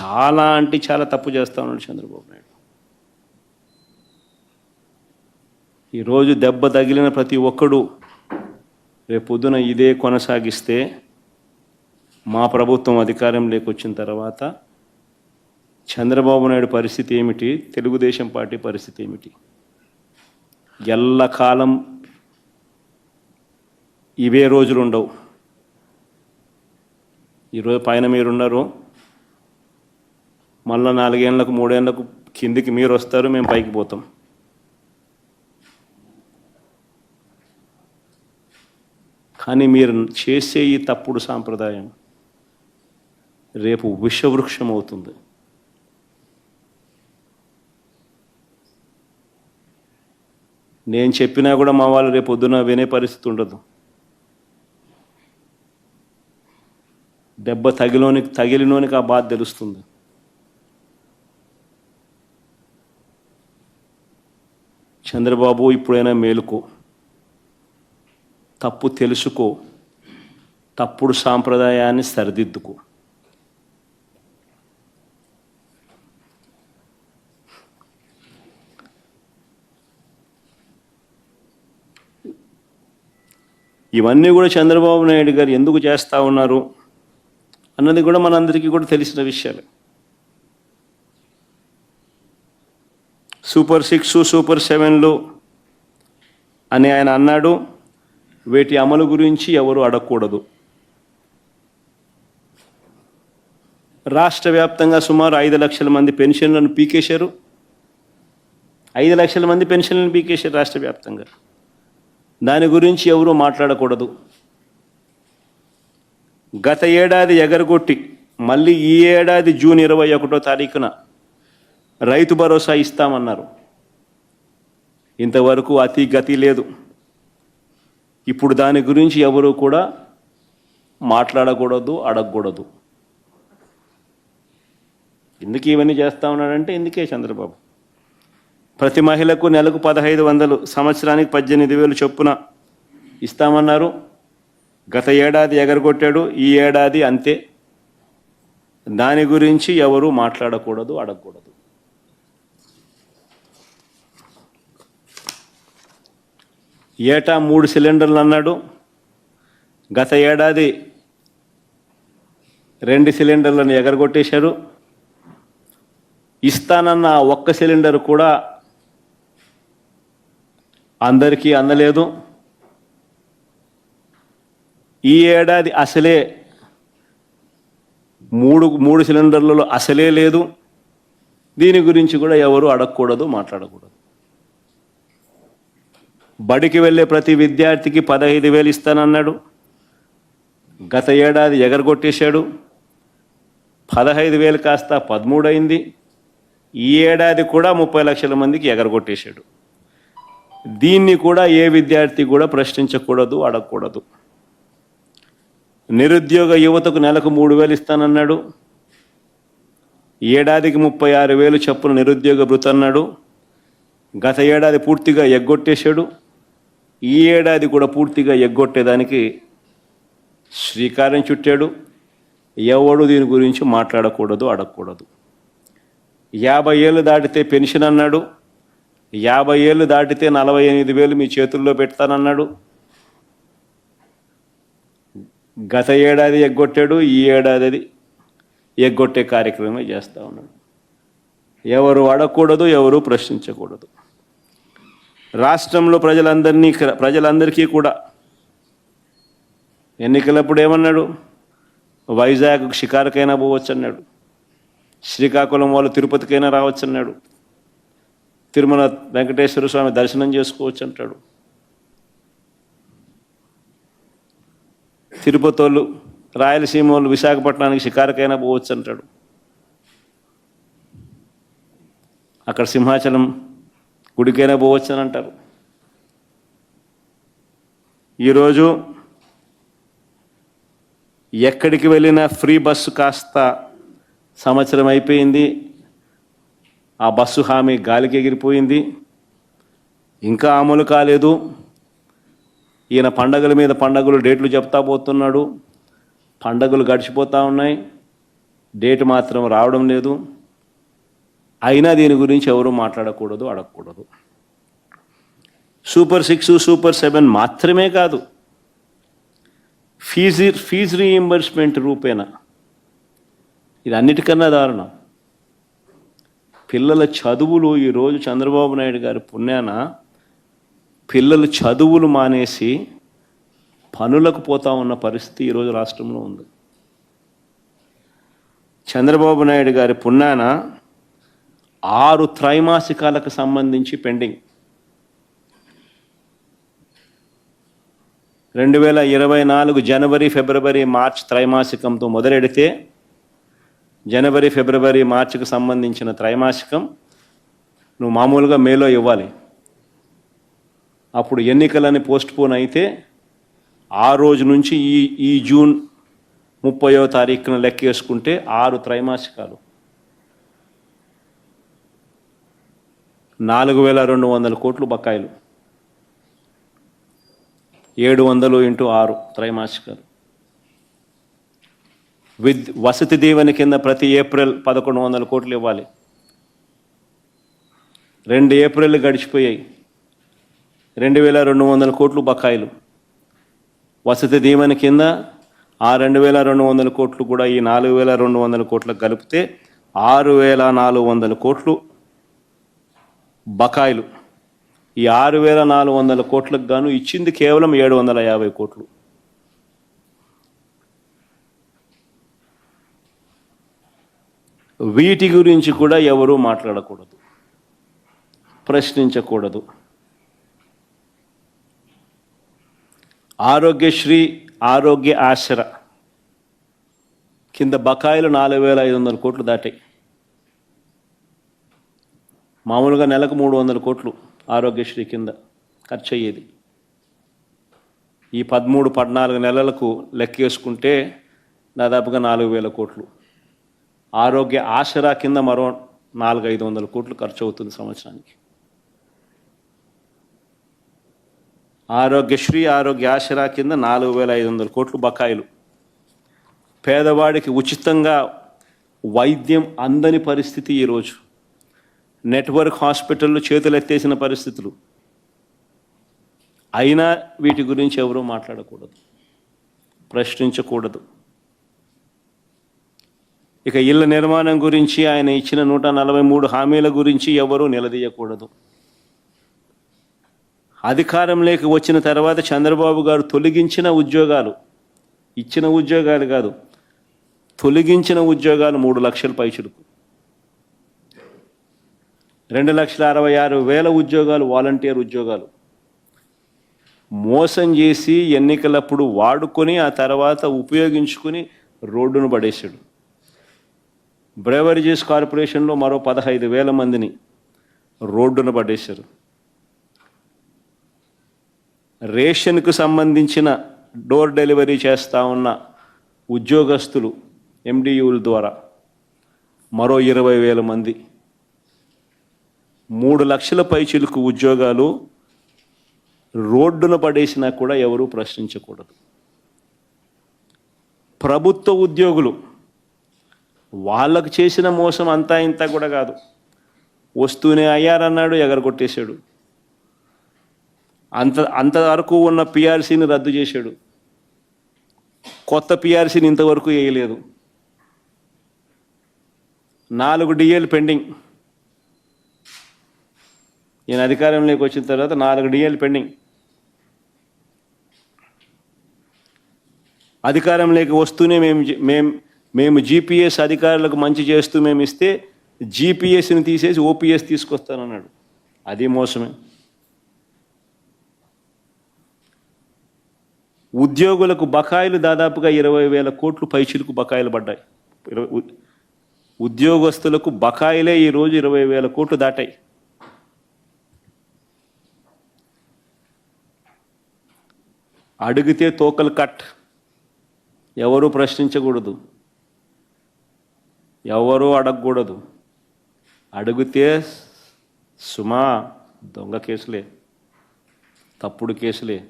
చాలా అంటే చాలా తప్పు చేస్తా ఉన్నాడు చంద్రబాబు నాయుడు. ఈరోజు దెబ్బ తగిలిన ప్రతి ఒక్కడు రేపు పొద్దున ఇదే కొనసాగిస్తే మా ప్రభుత్వం అధికారంలోకి వచ్చిన తర్వాత చంద్రబాబు నాయుడు పరిస్థితి ఏమిటి? తెలుగుదేశం పార్టీ పరిస్థితి ఏమిటి? ఎల్లకాలం ఇవే రోజులు ఉండవు ఈరోజు పైన మీరున్నారు. మళ్ళీ నాలుగేళ్ళకు మూడేళ్ళకు కిందికి మీరు వస్తారు మేము పైకి పోతాం. కానీ మీరు చేసే ఈ తప్పుడు సాంప్రదాయం రేపు విషవృక్షం అవుతుంది. నేను చెప్పినా కూడా మా వాళ్ళు రేపు పొద్దున వినే పరిస్థితి ఉండదు. దెబ్బ తగిలోనికి తగిలినోనికి ఆ బాధ తెలుస్తుంది. చంద్రబాబు ఇప్పుడైనా మేలుకో. తప్పు తెలుసుకో. తప్పుడు సాంప్రదాయాన్ని సరిదిద్దుకో. ఇవన్నీ కూడా చంద్రబాబు నాయుడు గారు ఎందుకు చేస్తూ ఉన్నారు అన్నది కూడా మనందరికీ కూడా తెలిసిన విషయాలు. సూపర్ సిక్స్ సూపర్ సెవెన్లు అని ఆయన అన్నాడు. వీటి అమలు గురించి ఎవరు అడగకూడదు. రాష్ట్ర వ్యాప్తంగా సుమారు ఐదు లక్షల మంది పెన్షన్లను పీకేశారు. ఐదు లక్షల మంది పెన్షన్లను పీకేశారు రాష్ట్ర వ్యాప్తంగా. దాని గురించి ఎవరు మాట్లాడకూడదు. గత ఏడాది ఎగరగొట్టి మళ్ళీ ఈ ఏడాది జూన్ ఇరవై ఒకటో తారీఖున రైతు భరోసా ఇస్తామన్నారు. ఇంతవరకు అతి గతి లేదు. ఇప్పుడు దాని గురించి ఎవరు కూడా మాట్లాడకూడదు అడగకూడదు. ఎందుకు ఇవన్నీ చేస్తా ఉన్నాడంటే ఎందుకే చంద్రబాబు. ప్రతి మహిళకు నెలకు పదహైదు వందలు సంవత్సరానికి పద్దెనిమిది వేలు చొప్పున ఇస్తామన్నారు. గత ఏడాది ఎగరగొట్టాడు ఈ ఏడాది అంతే. దాని గురించి ఎవరు మాట్లాడకూడదు అడగకూడదు. ఏటా మూడు సిలిండర్లు అన్నాడు. గత ఏడాది రెండు సిలిండర్లను ఎగరగొట్టేశారు. ఇస్తానన్న ఒక్క సిలిండర్ కూడా అందరికీ అందలేదు. ఈ ఏడాది అసలే మూడు మూడు సిలిండర్లలో అసలే లేదు. దీని గురించి కూడా ఎవరు అడగకూడదు మాట్లాడకూడదు. బడికి వెళ్ళే ప్రతి విద్యార్థికి పదహైదు వేలు ఇస్తానన్నాడు. గత ఏడాది ఎగరగొట్టేశాడు. పదహైదు వేలు కాస్త పదమూడు అయింది ఈ ఏడాది కూడా ముప్పై లక్షల మందికి ఎగరగొట్టేశాడు. దీన్ని కూడా ఏ విద్యార్థి కూడా ప్రశ్నించకూడదు అడగకూడదు. నిరుద్యోగ యువతకు నెలకు మూడు వేలు ఇస్తానన్నాడు. ఏడాదికి ముప్పై ఆరు వేలు చెప్పున నిరుద్యోగ భృతి అన్నాడు. గత ఏడాది పూర్తిగా ఎగ్గొట్టేశాడు. ఈ ఏడాది కూడా పూర్తిగా ఎగ్గొట్టేదానికి శ్రీకారం చుట్టాడు. ఎవడు దీని గురించి మాట్లాడకూడదు అడగకూడదు. యాభై ఏళ్ళు దాటితే పెన్షన్ అన్నాడు. యాభై ఏళ్ళు దాటితే నలభై ఎనిమిది వేలు మీ చేతుల్లో పెడతానన్నాడు. గత ఏడాది ఎగ్గొట్టాడు ఈ ఏడాది ఎగ్గొట్టే కార్యక్రమమే చేస్తూ ఉన్నాడు. ఎవరు అడగకూడదు ఎవరు ప్రశ్నించకూడదు. రాష్ట్రంలో ప్రజలందరినీ ప్రజలందరికీ కూడా ఎన్నికలప్పుడు ఏమన్నాడు? వైజాగ్ షికారుకైనా పోవచ్చు అన్నాడు శ్రీకాకుళం వాళ్ళు తిరుపతికైనా రావచ్చు అన్నాడు తిరుమల వెంకటేశ్వర స్వామి దర్శనం చేసుకోవచ్చు అంటాడు తిరుపతి వాళ్ళు రాయలసీమ వాళ్ళు విశాఖపట్నానికి షికారుకైనా పోవచ్చు అంటాడు అక్కడ సింహాచలం గుడికైనా పోవచ్చు అని అంటారు ఈరోజు ఎక్కడికి వెళ్ళినా ఫ్రీ బస్సు కాస్త సంవత్సరం అయిపోయింది. ఆ బస్సు హామీ గాలికి ఎగిరిపోయింది. ఇంకా అమలు కాలేదు. ఈయన పండగల మీద పండగలు డేట్లు చెప్తా పోతున్నాడు. పండగలు గడిచిపోతూ ఉన్నాయి. డేట్ మాత్రం రావడం లేదు. అయినా దీని గురించి ఎవరు మాట్లాడకూడదు అడగకూడదు. సూపర్ సిక్స్ సూపర్ సెవెన్ మాత్రమే కాదు. ఫీజు ఫీజు రీఇంబర్స్మెంట్ రూపేణా ఇది అన్నిటికన్నా దారుణం. పిల్లల చదువులు ఈరోజు చంద్రబాబు నాయుడు గారి పుణ్యాన పిల్లలు చదువులు మానేసి పనులకు పోతా ఉన్న పరిస్థితి ఈరోజు రాష్ట్రంలో ఉంది. చంద్రబాబు నాయుడు గారి పుణ్యాన ఆరు త్రైమాసికాలకు సంబంధించి పెండింగ్. రెండు వేల ఇరవై నాలుగు జనవరి ఫిబ్రవరి మార్చ్ త్రైమాసికంతో మొదలెడితే జనవరి ఫిబ్రవరి మార్చికి సంబంధించిన త్రైమాసికం నువ్వు మామూలుగా మేలో ఇవ్వాలి. అప్పుడు ఎన్నికలని పోస్ట్పోన్ అయితే ఆ రోజు నుంచి ఈ ఈ జూన్ ముప్పయో తారీఖున లెక్కేసుకుంటే ఆరు త్రైమాసికాలు. నాలుగు వేల రెండు వందల కోట్లు బకాయిలు. ఏడు వందలు ఇంటూ ఆరు త్రైమాసికాలు. విద్ వసతి దీవెన కింద ప్రతి ఏప్రిల్ పదకొండు వందల కోట్లు ఇవ్వాలి. రెండు ఏప్రిల్ గడిచిపోయాయి. రెండు వేల రెండు వందల కోట్లు బకాయిలు. వసతి దీవెన కింద ఆ రెండు వేల రెండు వందల కోట్లు కూడా ఈ నాలుగు వేల రెండు వందల కోట్లకు కలిపితే ఆరు వేల నాలుగు వందల కోట్లు బకాయిలు. ఈ ఆరు వేల నాలుగు వందల కోట్లకు గాను ఇచ్చింది కేవలం ఏడు వందల యాభై కోట్లు. వీటి గురించి కూడా ఎవరూ మాట్లాడకూడదు. ప్రశ్నించకూడదు. ఆరోగ్యశ్రీ ఆరోగ్య ఆశ్ర కింద బకాయిలు నాలుగు వేల ఐదు వందల కోట్లు దాటాయి మామూలుగా నెలకు మూడు వందల కోట్లు ఆరోగ్యశ్రీ కింద ఖర్చు అయ్యేది ఈ పదమూడు పద్నాలుగు నెలలకు లెక్కేసుకుంటే దాదాపుగా నాలుగు వేల కోట్లు. ఆరోగ్య ఆసరా కింద మరో నాలుగు ఐదు వందల కోట్లు ఖర్చు అవుతుంది సంవత్సరానికి. ఆరోగ్యశ్రీ ఆరోగ్య ఆసరా కింద నాలుగు వేల ఐదు వందల కోట్లు బకాయిలు. పేదవాడికి ఉచితంగా వైద్యం అందని పరిస్థితి ఈరోజు. నెట్వర్క్ హాస్పిటళ్ళు చేతులెత్తేసిన పరిస్థితులు. అయినా వీటి గురించి ఎవరూ మాట్లాడకూడదు. ప్రశ్నించకూడదు. ఇక ఇళ్ళ నిర్మాణం గురించి ఆయన ఇచ్చిన నూట నలభై మూడు హామీల గురించి ఎవరూ నిలదీయకూడదు. అధికారంలోకి వచ్చిన తర్వాత చంద్రబాబు గారు తొలగించిన ఉద్యోగాలు ఇచ్చిన ఉద్యోగాలు కాదు తొలగించిన ఉద్యోగాలు మూడు లక్షల పైచులకు. రెండు లక్షల అరవై ఆరు వేల ఉద్యోగాలు వాలంటీర్ ఉద్యోగాలు. మోసం చేసి ఎన్నికలప్పుడు వాడుకొని ఆ తర్వాత ఉపయోగించుకుని రోడ్డును పడేశాడు. బ్రేవరేజెస్ కార్పొరేషన్లో మరో పదహైదు వేల మందిని రోడ్డున పడేశారు. రేషన్కు సంబంధించిన డోర్ డెలివరీ చేస్తూ ఉన్న ఉద్యోగస్తులు ఎండియూల ద్వారా మరో ఇరవై వేల మంది మూడు లక్షల పైచిలుకు ఉద్యోగాలు రోడ్డున పడేసినా కూడా ఎవరూ ప్రశ్నించకూడదు. ప్రభుత్వ ఉద్యోగులు వాళ్ళకు చేసిన మోసం అంతా ఇంత కూడా కాదు. వస్తూనే అయ్యారన్నాడు ఎగరగొట్టేశాడు. అంత అంతవరకు ఉన్న పిఆర్సీని రద్దు చేశాడు. కొత్త పిఆర్సీని ఇంతవరకు వేయలేదు. నాలుగు డిఏలు పెండింగ్. ఈయన అధికారంలోకి వచ్చిన తర్వాత నాలుగు డిఎల్ పెండింగ్. అధికారంలోకి వస్తూనే మేము మేము మేము జీపీఎస్ అధికారులకు మంచి చేస్తూ మేము ఇస్తే జీపీఎస్ని తీసేసి ఓపీఎస్ తీసుకొస్తానన్నాడు. అది మోసమే. ఉద్యోగులకు బకాయిలు దాదాపుగా ఇరవై వేల కోట్లు పైచిలకు బకాయిలు పడ్డాయి. ఇరవై- ఉద్యోగస్తులకు బకాయిలే ఈరోజు ఇరవై వేల కోట్లు దాటాయి. అడిగితే తోకలు కట్. ఎవరు ప్రశ్నించకూడదు. ఎవరు అడగకూడదు. అడిగితే సుమా దొంగ కేసులే. తప్పుడు కేసులే.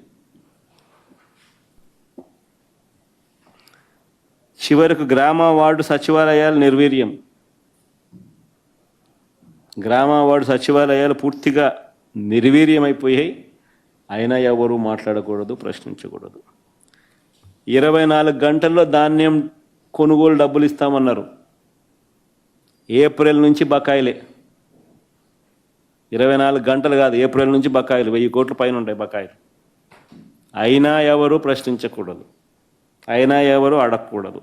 చివరకు గ్రామ వార్డు సచివాలయాలు నిర్వీర్యం. గ్రామ వార్డు సచివాలయాలు పూర్తిగా నిర్వీర్యమైపోయాయి. అయినా ఎవరు మాట్లాడకూడదు ప్రశ్నించకూడదు. ఇరవై నాలుగు గంటల్లో ధాన్యం కొనుగోలు డబ్బులు ఇస్తామన్నారు. ఏప్రిల్ నుంచి బకాయిలే. ఇరవై నాలుగు గంటలు కాదు ఏప్రిల్ నుంచి బకాయిలు వెయ్యి కోట్ల పైన ఉంటాయి బకాయిలు. అయినా ఎవరు ప్రశ్నించకూడదు. అయినా ఎవరు అడగకూడదు.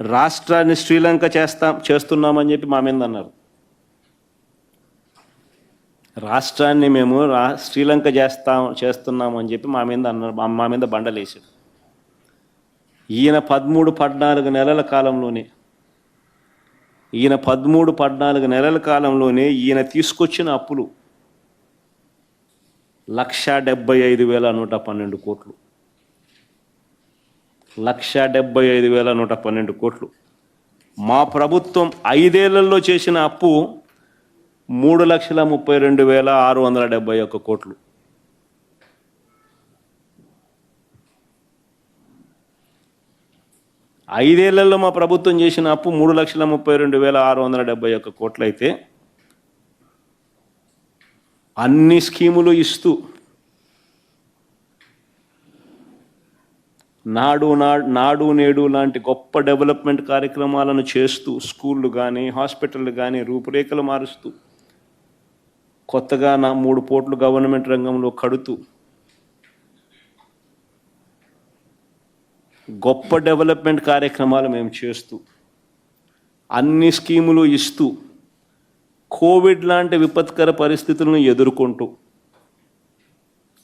రాష్ట్రాన్ని శ్రీలంక చేస్తాం చేస్తున్నామని చెప్పి మా మీద అన్నారు. రాష్ట్రాన్ని మేము రా శ్రీలంక చేస్తాం చేస్తున్నాము అని చెప్పి మా మీద అన్నారు మా- మీద బండలేసాడు ఈయన పదమూడు పద్నాలుగు నెలల కాలంలోనే ఈయన పదమూడు పద్నాలుగు నెలల కాలంలోనే ఈయన తీసుకొచ్చిన అప్పులు లక్ష డెబ్బై ఐదు వేల నూట పన్నెండు కోట్లు. లక్ష డెబ్బై ఐదు వేల నూట పన్నెండు కోట్లు. మా ప్రభుత్వం ఐదేళ్ళలో చేసిన అప్పు మూడు లక్షల ముప్పై రెండు వేల ఆరు వందల డెబ్బై ఒక్క కోట్లు. ఐదేళ్ళలో మా ప్రభుత్వం చేసిన అప్పు మూడు లక్షల ముప్పై రెండు వేల ఆరు వందల డెబ్బై ఒక్క కోట్లు అయితే అన్ని స్కీములు ఇస్తూ నాడు నాడు నేడు లాంటి గొప్ప డెవలప్మెంట్ కార్యక్రమాలను చేస్తూ స్కూళ్ళు కానీ హాస్పిటళ్ళు కానీ రూపురేఖలు మారుస్తూ కొత్తగా నా మూడు పోట్లు గవర్నమెంట్ రంగంలో కడుతూ గొప్ప డెవలప్మెంట్ కార్యక్రమాలు మేము చేస్తూ అన్ని స్కీములు ఇస్తూ కోవిడ్ లాంటి విపత్కర పరిస్థితులను ఎదుర్కొంటూ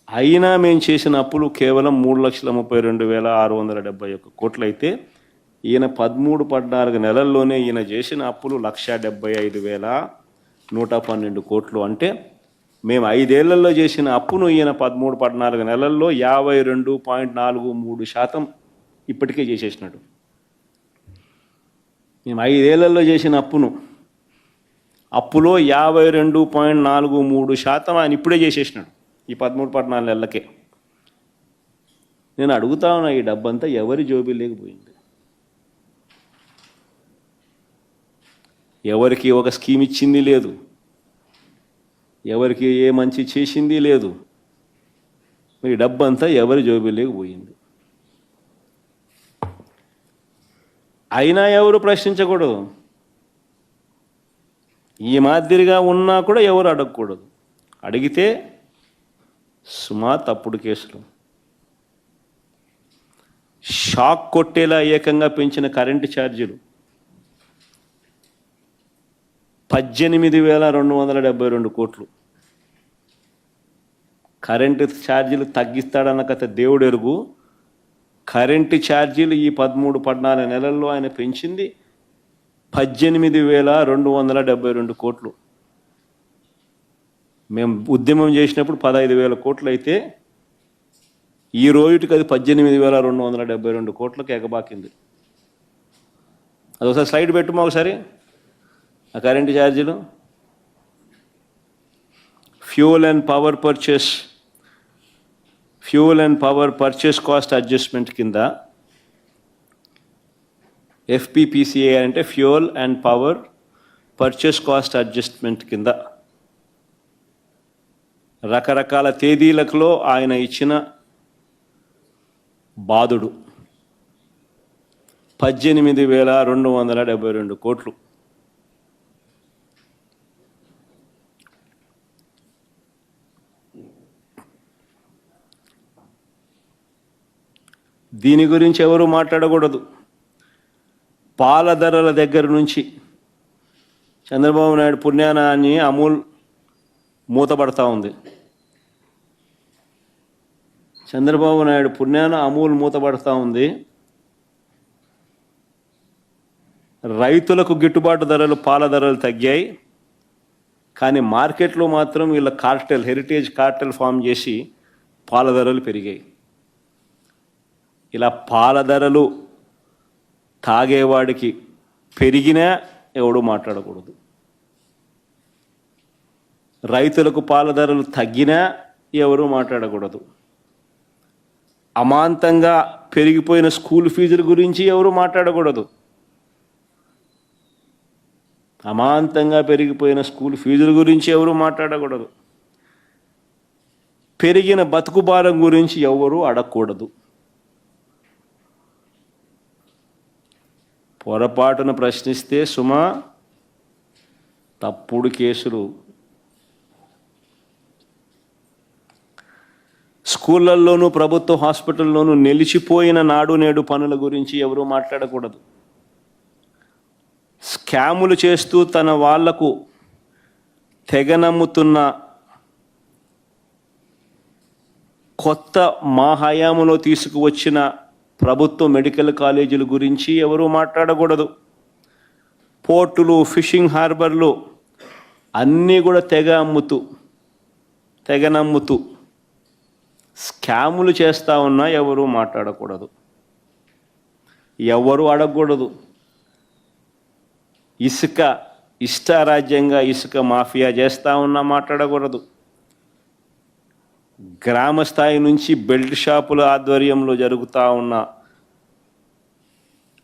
అయినా మేము చేసిన అప్పులు కేవలం మూడు లక్షల ముప్పై రెండు వేల ఆరు వందల డెబ్బై ఒక్క కోట్లు అయితే ఈయన పదమూడు పద్నాలుగు నెలల్లోనే ఈయన చేసిన అప్పులు లక్ష డెబ్బై ఐదు వేల నూట పన్నెండు కోట్లు అంటే మేము ఐదేళ్ళలో చేసిన అప్పును ఈయన పదమూడు పద్నాలుగు నెలల్లో యాభై రెండు పాయింట్ నాలుగు మూడు శాతం ఇప్పటికే చేసేసినాడు. మేము ఐదేళ్ళలో చేసిన అప్పును అప్పులో యాభై రెండు పాయింట్ నాలుగు మూడు శాతం ఆయన ఇప్పుడే చేసేసినాడు ఈ పదమూడు పద్నాలుగు నెలలకే. నేను అడుగుతా ఉన్నా ఈ డబ్బంతా ఎవరి జోబీ లేకపోయింది? ఎవరికి ఒక స్కీమ్ ఇచ్చింది లేదు. ఎవరికి ఏ మంచి చేసింది లేదు. మరి డబ్బంతా ఎవరి జోబీ పోయింది. అయినా ఎవరు ప్రశ్నించకూడదు. ఈ మాదిరిగా ఉన్నా కూడా ఎవరు అడగకూడదు. అడిగితే సుమా తప్పుడు కేసులు. షాక్ కొట్టేలా ఏకంగా పెంచిన కరెంటు ఛార్జీలు. పద్దెనిమిది వేల రెండు వందల డెబ్బై రెండు కోట్లు. కరెంటు ఛార్జీలు తగ్గిస్తాడన్న కథ దేవుడు ఎరుగు. కరెంటు ఛార్జీలు ఈ పదమూడు పద్నాలుగు నెలల్లో ఆయన పెంచింది పద్దెనిమిది వేల రెండు వందల డెబ్బై రెండు కోట్లు. మేము ఉద్యమం చేసినప్పుడు పదహైదు వేల కోట్లు అయితే ఈ రోజుకి అది పద్దెనిమిది వేల రెండు వందల డెబ్బై రెండు కోట్లకు ఎగబాకింది. అది ఒకసారి స్లైడ్ పెట్టుమా ఒకసారి ఆ కరెంటు ఛార్జీలు? Fuel and power purchase fuel and power purchase cost adjustment కింద ఎఫ్పిపిసిఏ అంటే fuel and power purchase cost adjustment కింద. రకరకాల తేదీలకులో ఆయన ఇచ్చిన బాధుడు పద్దెనిమిది వేల రెండు వందల డెబ్బై రెండు కోట్లు. దీని గురించి ఎవరు మాట్లాడకూడదు. పాల ధరల దగ్గర నుంచి చంద్రబాబు నాయుడు పుణ్యానాన్ని అమూల్ మూతపడతా ఉంది. చంద్రబాబు నాయుడు పుణ్యాన అమూల్ మూతపడతా ఉంది. రైతులకు గిట్టుబాటు ధరలు పాల ధరలు తగ్గాయి. కానీ మార్కెట్లో మాత్రం వీళ్ళ కార్టెల్ హెరిటేజ్ కార్టెల్ ఫామ్ చేసి పాల ధరలు పెరిగాయి. ఇలా పాల ధరలు తాగేవాడికి పెరిగినా ఎవడు మాట్లాడకూడదు. రైతులకు పాల ధరలు తగ్గినా ఎవరు మాట్లాడకూడదు. అమాంతంగా పెరిగిపోయిన స్కూల్ ఫీజుల గురించి ఎవరు మాట్లాడకూడదు. అమాంతంగా పెరిగిపోయిన స్కూల్ ఫీజుల గురించి ఎవరు మాట్లాడకూడదు. పెరిగిన బతుకు భారం గురించి ఎవరు అడగకూడదు. పొరపాటున ప్రశ్నిస్తే సుమా తప్పుడు కేసులు. స్కూళ్ళల్లోనూ ప్రభుత్వ హాస్పిటల్లోనూ నిలిచిపోయిన నాడు నేడు పనుల గురించి ఎవరు మాట్లాడకూడదు. స్కాములు చేస్తూ తన వాళ్ళకు తెగ నమ్ముతున్న కొత్త మా హయాంలో తీసుకువచ్చిన ప్రభుత్వ మెడికల్ కాలేజీల గురించి ఎవరూ మాట్లాడకూడదు. పోర్టులు ఫిషింగ్ హార్బర్లు అన్నీ కూడా తెగ అమ్ముతూ తెగ నమ్ముతూ స్కాములు చేస్తూ ఉన్నా ఎవరూ మాట్లాడకూడదు. ఎవరు అడగకూడదు. ఇసుక ఇష్టారాజ్యంగా ఇసుక మాఫియా చేస్తూ ఉన్నా మాట్లాడకూడదు. గ్రామ స్థాయి నుంచి బెల్ట్ షాపుల ఆధ్వర్యంలో జరుగుతూ ఉన్న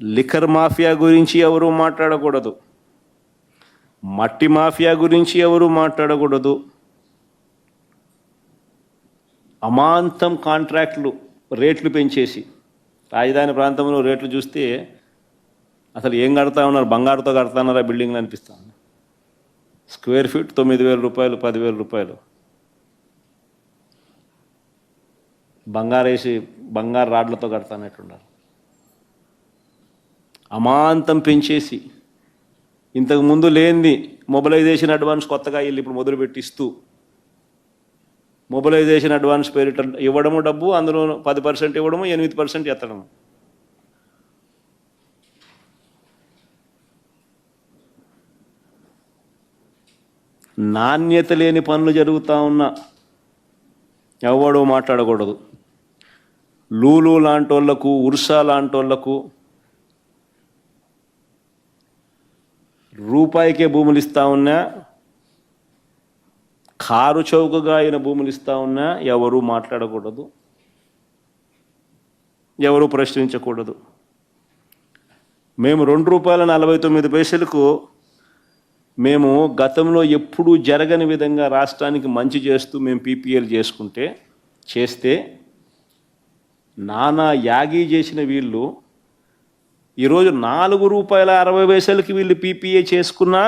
లిఖర్ మాఫియా గురించి ఎవరూ మాట్లాడకూడదు. మట్టి మాఫియా గురించి ఎవరు మాట్లాడకూడదు. అమాంతం కాంట్రాక్ట్లు రేట్లు పెంచేసి రాజధాని ప్రాంతంలో రేట్లు చూస్తే అసలు ఏం కడతా ఉన్నారు బంగారుతో కడతాన్నారా బిల్డింగ్లు అనిపిస్తుంది. స్క్వేర్ ఫీట్ తొమ్మిది వేల రూపాయలు పదివేల రూపాయలు. బంగారేసి బంగారు రాడ్లతో కడతానట్టున్నారు. అమాంతం పెంచేసి ఇంతకు ముందు లేనిది మొబిలైజేషన్ అడ్వాన్స్ కొత్తగా వీళ్ళు ఇప్పుడు మొదలుపెట్టి ఇస్తూ మొబిలైజేషన్ అడ్వాన్స్ పేరిట ఇవ్వడము డబ్బు అందులో పది పర్సెంట్ ఇవ్వడము ఎనిమిది పర్సెంట్ ఎత్తడము. నాణ్యత లేని పనులు జరుగుతూ ఉన్నా ఎవడో మాట్లాడకూడదు. లూలు లాంటోళ్ళకు ఉర్సా లాంటోళ్ళకు రూపాయికే భూములు ఇస్తా ఉన్నా కారు చౌకగా అయిన భూములు ఇస్తా ఉన్నా ఎవరు మాట్లాడకూడదు. ఎవరు ప్రశ్నించకూడదు. మేము రెండు రూపాయల నలభై తొమ్మిది పైసలకు మేము గతంలో ఎప్పుడూ జరగని విధంగా రాష్ట్రానికి మంచి చేస్తూ మేము పీపీఎల్ చేసుకుంటే చేస్తే నానా యాగి చేసిన వీళ్ళు ఈరోజు నాలుగు రూపాయల అరవై పైసలకి వీళ్ళు పీపీఏ చేసుకున్నా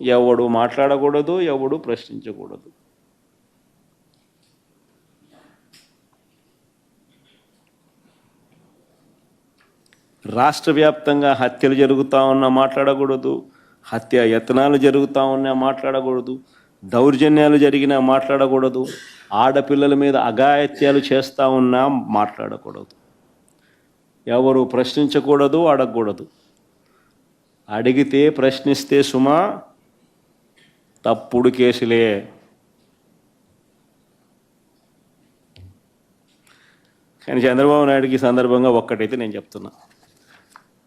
ఎవడు మాట్లాడకూడదు ఎవడు ప్రశ్నించకూడదు. రాష్ట్ర వ్యాప్తంగా హత్యలు జరుగుతూ ఉన్నా మాట్లాడకూడదు హత్య యత్నాలు జరుగుతూ ఉన్నా మాట్లాడకూడదు. దౌర్జన్యాలు జరిగినా మాట్లాడకూడదు. ఆడపిల్లల మీద అఘాయత్యాలు చేస్తూ ఉన్నా మాట్లాడకూడదు. ఎవరు ప్రశ్నించకూడదు అడగకూడదు. అడిగితే ప్రశ్నిస్తే సుమా తప్పుడు కేసులే. కానీ చంద్రబాబు నాయుడుకి సందర్భంగా ఒక్కటైతే నేను చెప్తున్నా.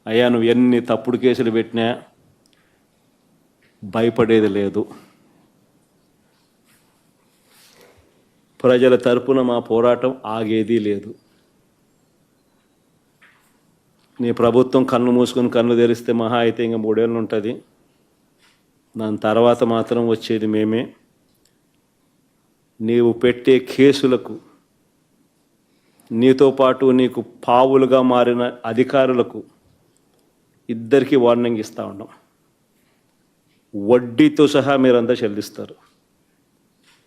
అయ్యా నువ్వు ఎన్ని తప్పుడు కేసులు పెట్టినా భయపడేది లేదు. ప్రజల తరపున మా పోరాటం ఆగేది లేదు. నీ ప్రభుత్వం కన్ను మూసుకొని కన్ను తెరిస్తే మహా అయితే ఇంకా మూడేళ్ళు ఉంటుంది. దాని తర్వాత మాత్రం వచ్చేది మేమే. నీవు పెట్టే కేసులకు నీతో పాటు నీకు పావులుగా మారిన అధికారులకు ఇద్దరికి వార్నింగ్ ఇస్తూ ఉన్నాం. వడ్డీతో సహా మీరంతా చెల్లిస్తారు.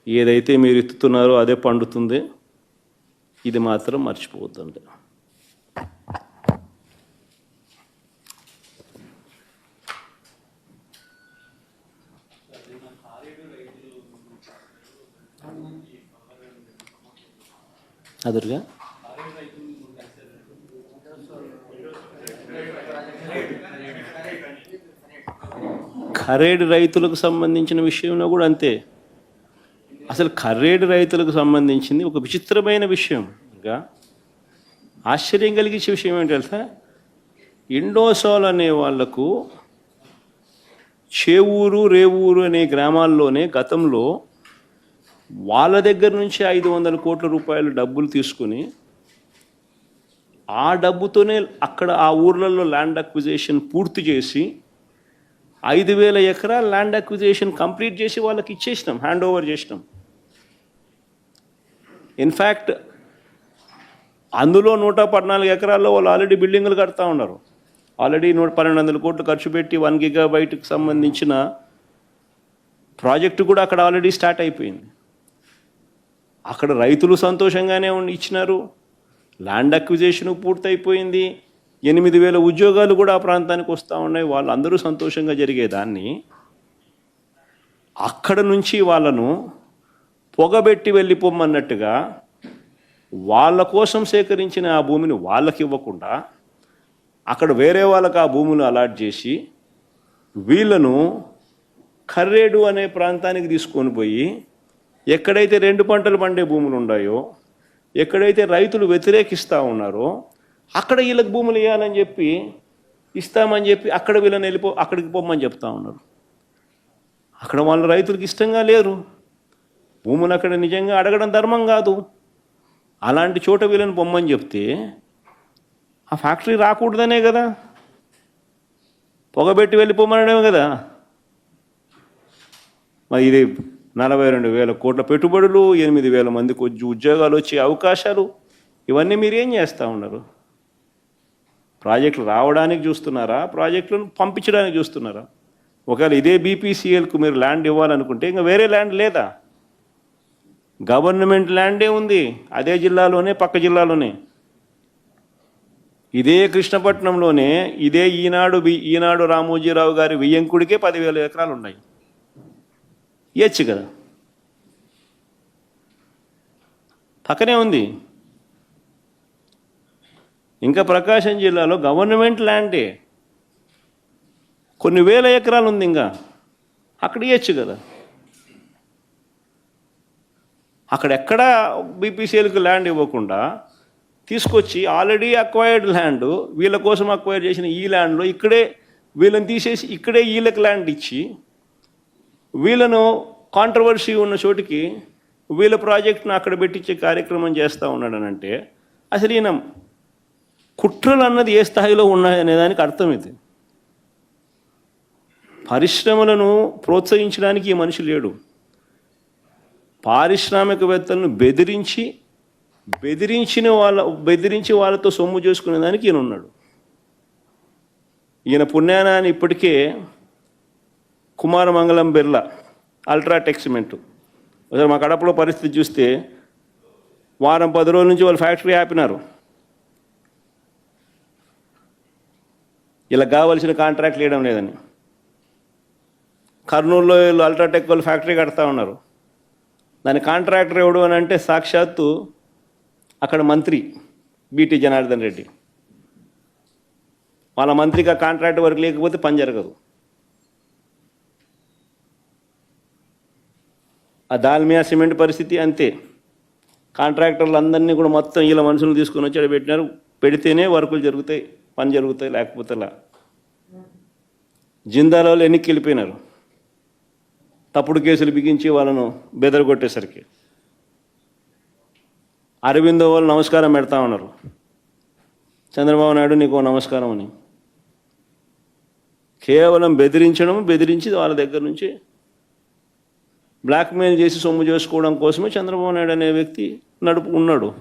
ఏదైతే మీరు ఎత్తుతున్నారో అదే పండుతుంది. ఇది మాత్రం మర్చిపోవద్దండి. అదురుగా. ఖరేడు రైతులకు సంబంధించిన విషయంలో కూడా అంతే. అసలు కర్రేడు రైతులకు సంబంధించింది ఒక విచిత్రమైన విషయం. ఇంకా ఆశ్చర్యం కలిగించే విషయం ఏంటి తెలుసా? ఇండోసోల్ అనే వాళ్ళకు చేవూరు రేవూరు అనే గ్రామాల్లోనే గతంలో వాళ్ళ దగ్గర నుంచి ఐదు వందల కోట్ల రూపాయలు డబ్బులు తీసుకుని ఆ డబ్బుతోనే అక్కడ ఆ ఊర్లలో ల్యాండ్ అక్విజేషన్ పూర్తి చేసి ఐదు వేల ఎకరాల ల్యాండ్ అక్విజేషన్ కంప్లీట్ చేసి వాళ్ళకి ఇచ్చేసినాం హ్యాండ్ ఓవర్ చేసినాం. ఇన్ఫ్యాక్ట్ అందులో నూట పద్నాలుగు ఎకరాల్లో వాళ్ళు ఆల్రెడీ బిల్డింగులు కడతా ఉన్నారు. ఆల్రెడీ నూట పన్నెండు వందల కోట్లు ఖర్చు పెట్టి వన్ గిగా బయటకు సంబంధించిన ప్రాజెక్టు కూడా అక్కడ ఆల్రెడీ స్టార్ట్ అయిపోయింది. అక్కడ రైతులు సంతోషంగానే ఉండి ఇచ్చినారు. ల్యాండ్ అక్విజేషన్ పూర్తయిపోయింది. ఎనిమిది వేల ఉద్యోగాలు కూడా ఆ ప్రాంతానికి వస్తూ ఉన్నాయి. వాళ్ళందరూ సంతోషంగా జరిగేదాన్ని అక్కడ నుంచి వాళ్ళను పొగబెట్టి వెళ్ళిపోమన్నట్టుగా వాళ్ళ కోసం సేకరించిన ఆ భూమిని వాళ్ళకి ఇవ్వకుండా అక్కడ వేరే వాళ్ళకి ఆ భూములు అలాట్ చేసి వీళ్ళను కర్రేడు అనే ప్రాంతానికి తీసుకొని పోయి ఎక్కడైతే రెండు పంటలు పండే భూములు ఉన్నాయో ఎక్కడైతే రైతులు వ్యతిరేకిస్తూ ఉన్నారో అక్కడ వీళ్ళకి భూములు ఇవ్వాలని చెప్పి ఇస్తామని చెప్పి అక్కడ వీళ్ళని వెళ్ళిపో అక్కడికి పొమ్మని చెప్తా ఉన్నారు. అక్కడ వాళ్ళ రైతులకు ఇష్టంగా లేరు. భూములు అక్కడ నిజంగా అడగడం ధర్మం కాదు. అలాంటి చోట వీళ్ళని పొమ్మని చెప్తే ఆ ఫ్యాక్టరీ రాకూడదనే కదా. పొగబెట్టి వెళ్ళిపోమనడమే కదా. మరి ఇది నలభై రెండు వేల కోట్ల పెట్టుబడులు ఎనిమిది వేల మందికి వచ్చి ఉద్యోగాలు వచ్చే అవకాశాలు ఇవన్నీ మీరు ఏం చేస్తూ ఉన్నారు? ప్రాజెక్టులు రావడానికి చూస్తున్నారా? ప్రాజెక్టులను పంపించడానికి చూస్తున్నారా? ఒకవేళ ఇదే బీపీసీఎల్కు మీరు ల్యాండ్ ఇవ్వాలనుకుంటే ఇంకా వేరే ల్యాండ్ లేదా? గవర్నమెంట్ ల్యాండే ఉంది అదే జిల్లాలోనే పక్క జిల్లాలోనే. ఇదే కృష్ణపట్నంలోనే ఇదే ఈనాడు ఈనాడు రామోజీరావు గారి వియ్యంకుడికే పదివేల ఎకరాలు ఉన్నాయి ఇవ్వచ్చు కదా. పక్కనే ఉంది. ఇంకా ప్రకాశం జిల్లాలో గవర్నమెంట్ ల్యాండే. కొన్ని వేల ఎకరాలు ఉంది ఇంకా. అక్కడ ఇవ్వచ్చు కదా. అక్కడ ఎక్కడ బీపీసీఎల్కి ల్యాండ్ ఇవ్వకుండా తీసుకొచ్చి ఆల్రెడీ అక్వైర్డ్ ల్యాండ్ వీళ్ళ కోసం అక్వైర్ చేసిన ఈ ల్యాండ్లో ఇక్కడే వీళ్ళని తీసేసి ఇక్కడే వీళ్ళకి ల్యాండ్ ఇచ్చి వీళ్ళను కాంట్రవర్సీ ఉన్న చోటికి వీళ్ళ ప్రాజెక్ట్ను అక్కడ పెట్టించే కార్యక్రమం చేస్తూ ఉన్నాడనంటే అసలు ఈయన కుట్రలు అన్నది ఏ స్థాయిలో ఉన్నాయనే దానికి అర్థం ఇది. పరిశ్రమలను ప్రోత్సహించడానికి ఈ మనిషి లేడు. పారిశ్రామికవేత్తలను బెదిరించి బెదిరించిన వాళ్ళ బెదిరించి వాళ్ళతో సొమ్ము చేసుకునే దానికి ఈయన ఉన్నాడు. ఈయన పుణ్యానాన్ని ఇప్పటికే కుమారమంగళం బిర్లా అల్ట్రాటెక్ సిమెంట్. ఒకసారి మా కడపలో పరిస్థితి చూస్తే వారం పది రోజుల నుంచి వాళ్ళు ఫ్యాక్టరీ ఆపినారు. ఇలా కావలసిన కాంట్రాక్ట్ లేయడం లేదని. కర్నూలులో వీళ్ళు అల్ట్రాటెక్ వాళ్ళు ఫ్యాక్టరీ కడతా ఉన్నారు. దాని కాంట్రాక్టర్ ఎవడు అని అంటే సాక్షాత్తు అక్కడ మంత్రి బీటీ జనార్దన్ రెడ్డి. వాళ్ళ మంత్రికి ఆ కాంట్రాక్ట్ వర్క్ లేకపోతే పని జరగదు. ఆ దాల్మియా సిమెంట్ పరిస్థితి అంతే. కాంట్రాక్టర్లు అందరినీ కూడా మొత్తం ఇలా మనుషులు తీసుకొని వచ్చి పెట్టినారు పెడితేనే వర్కులు జరుగుతాయి పని జరుగుతాయి లేకపోతే లా. జిందాలో వాళ్ళు తప్పుడు కేసులు బిగించి వాళ్ళను బెదరగొట్టేసరికి. అరవిందో వాళ్ళు నమస్కారం పెడతా ఉన్నారు. చంద్రబాబు నాయుడు నీకు ఓ నమస్కారం అని. కేవలం బెదిరించడం బెదిరించి వాళ్ళ దగ్గర నుంచి బ్లాక్మెయిల్ చేసి సొమ్ము చేసుకోవడం కోసమే చంద్రబాబు నాయుడు అనే వ్యక్తి నడుపు ఉన్నాడు.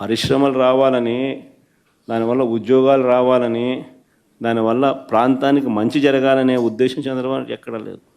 పరిశ్రమలు రావాలని దానివల్ల ఉద్యోగాలు రావాలని దానివల్ల ప్రాంతానికి మంచి జరగాలనే ఉద్దేశం చంద్రబాబు ఎక్కడ లేదు.